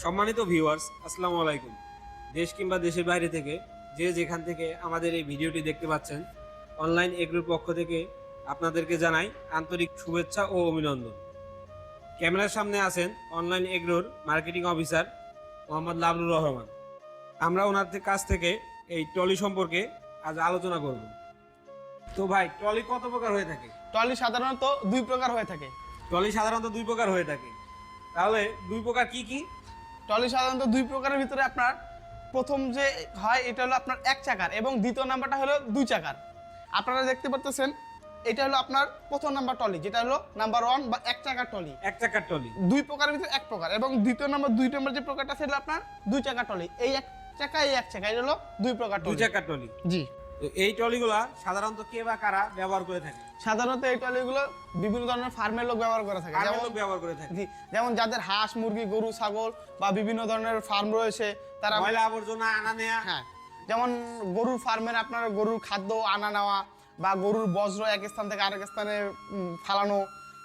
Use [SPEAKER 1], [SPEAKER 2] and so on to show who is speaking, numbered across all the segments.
[SPEAKER 1] সম্মানিত ভিউয়ার্স আসসালামু আলাইকুম। দেশ কিংবা দেশের বাইরে থেকে যে যেখান থেকে আমাদের এই ভিডিওটি দেখতে পাচ্ছেন অনলাইন এগ্রোর পক্ষ থেকে আপনাদেরকে জানাই আন্তরিক শুভেচ্ছা ও অভিনন্দন। ক্যামেরার সামনে আছেন অনলাইন এগ্রোর মার্কেটিং অফিসার মোহাম্মদ লাবলুর রহমান। আমরা ওনার কাছ থেকে এই ট্রলি সম্পর্কে আজ আলোচনা করব। তো ভাই ট্রলি কত প্রকার হয়ে থাকে?
[SPEAKER 2] ট্রলি সাধারণত দুই প্রকার হয়ে থাকে।
[SPEAKER 1] ট্রলি সাধারণত দুই প্রকার হয়ে থাকে। তাহলে দুই প্রকার কি কি?
[SPEAKER 2] ট্রলি সাধারণত দুই প্রকারের ভিতরে আপনার প্রথম যে হয় এটা হলো আপনার এক চাকার এবং দ্বিতীয় নাম্বারটা হলো দুই চাকার। আপনারা দেখতে পারতেছেন এটা হলো আপনার প্রথম নাম্বার ট্রলি যেটা হলো নাম্বার ওয়ান বা এক চাকার ট্রলি।
[SPEAKER 1] এক চাকার ট্রলি।
[SPEAKER 2] দুই প্রকারের ভিতরে এক প্রকার এবং দ্বিতীয় নাম্বার দুই নম্বর যে প্রকারটা সেটা আপনার দুই চাকার ট্রলি। এই এক চাকা এই এক চাকা এটা হলো দুই প্রকার
[SPEAKER 1] দুই
[SPEAKER 2] ট্রলি।
[SPEAKER 1] চাকার ট্রলি।
[SPEAKER 2] জি।
[SPEAKER 1] এই ট্রলিগুলা সাধারণত কে বা কারা ব্যবহার করে থাকে?
[SPEAKER 2] সাধারণত এই ট্রলিগুলো বিভিন্ন ধরনের ফার্মের লোক ব্যবহার করে থাকে। যেমন
[SPEAKER 1] লোক ব্যবহার করে থাকে।
[SPEAKER 2] যেমন যাদের হাঁস মুরগি গরু ছাগল বা বিভিন্ন ধরনের ফার্ম রয়েছে তারা
[SPEAKER 1] ময়লা আবর্জনা আনা নেয়া।
[SPEAKER 2] হ্যাঁ যেমন গরুর ফার্মের আপনার গরুর খাদ্য আনা নেওয়া বা গরুর বজ্র এক স্থান থেকে আরেক স্থানে ফালানো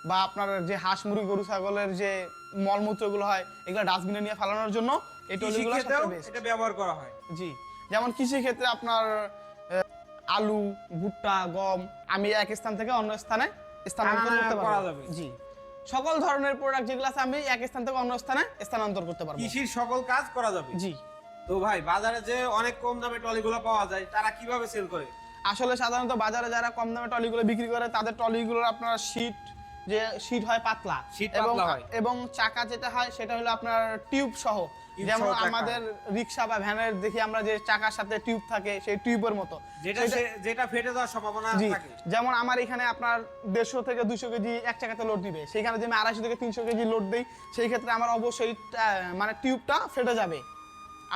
[SPEAKER 2] বা আপনার যে হাঁস মুরগি গরু ছাগলের যে মলমূত্রগুলো হয় এগুলো ডাস্টবিনে নিয়ে ফালানোর জন্য এই
[SPEAKER 1] ক্ষেত্রেও এটা ব্যবহার করা হয়।
[SPEAKER 2] জি যেমন কৃষি ক্ষেত্রে আপনার আলু ভুট্টা গম আমি এক স্থান থেকে অন্য স্থানে স্থানান্তর করতে পারব। জি। সকল ধরনের প্রোডাক্ট যেগুলো আছে আমি এক স্থান থেকে অন্য স্থানে স্থানান্তর করতে পারব।
[SPEAKER 1] কৃষির সকল কাজ করা যাবে।
[SPEAKER 2] জি।
[SPEAKER 1] তো ভাই বাজারে যে অনেক কম দামে ট্রলিগুলো পাওয়া যায় তারা কীভাবে সেল করে?
[SPEAKER 2] আসলে সাধারণত বাজারে যারা কম দামে টলিগুলো বিক্রি করে তাদের টলিগুলোর আপনারা শীট যে শীট হয় পাতলা। এবং এবং চাকা যেটা হয় সেটা হলো আপনার টিউব সহ। যেমন আমাদের রিক্সা বা ভ্যানের দেখি আমরা যে চাকার সাথে টিউব থাকে সেই টিউবের মতো।
[SPEAKER 1] যেটা যেটা ফেটে যাওয়ার সম্ভাবনা থাকে।
[SPEAKER 2] যেমন আমার এখানে আপনার দেড়শো থেকে দুশো কেজি এক চাকাতে লোড দিবে সেখানে যদি আমি আড়াইশো থেকে তিনশো কেজি লোড দিই সেই ক্ষেত্রে আমার অবশ্যই মানে টিউবটা ফেটে যাবে।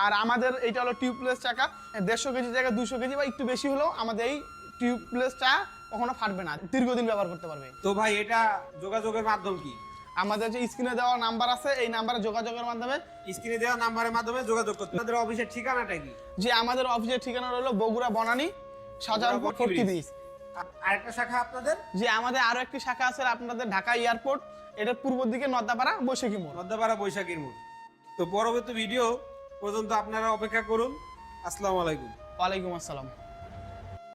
[SPEAKER 2] আর আমাদের এইটা হলো টিউবলেস চাকা। দেড়শো কেজি জায়গায় দুশো কেজি বা একটু বেশি হলেও আমাদের এই টিউবলেস চা কখনো ফাটবে না দীর্ঘদিন ব্যবহার করতে পারবে।
[SPEAKER 1] তো ভাই এটা যোগাযোগের মাধ্যম কি?
[SPEAKER 2] আমাদের যে স্ক্রিনে দেওয়া নাম্বার আছে এই নাম্বারে যোগাযোগের মাধ্যমে
[SPEAKER 1] স্ক্রিনে দেওয়া নাম্বারের মাধ্যমে যোগাযোগ করতে আমাদের অফিসের ঠিকানাটা কি?
[SPEAKER 2] যে আমাদের অফিসের ঠিকানা রইল বগুড়া বনানী শাহজাহানপুর ফোর্টি
[SPEAKER 1] আর- আরেকটা শাখা আপনাদের?
[SPEAKER 2] যে আমাদের আরও একটি শাখা আছে আপনাদের ঢাকা এয়ারপোর্ট। এটা পূর্ব দিকে নদ্দাপাড়া বৈশাখী মোড়।
[SPEAKER 1] মধ্যপাড়া বৈশাখীর মোড়। তো পরবর্তী ভিডিও পর্যন্ত আপনারা অপেক্ষা করুন। আসসালামু আলাইকুম।
[SPEAKER 2] ওয়ালাইকুম আসসালাম।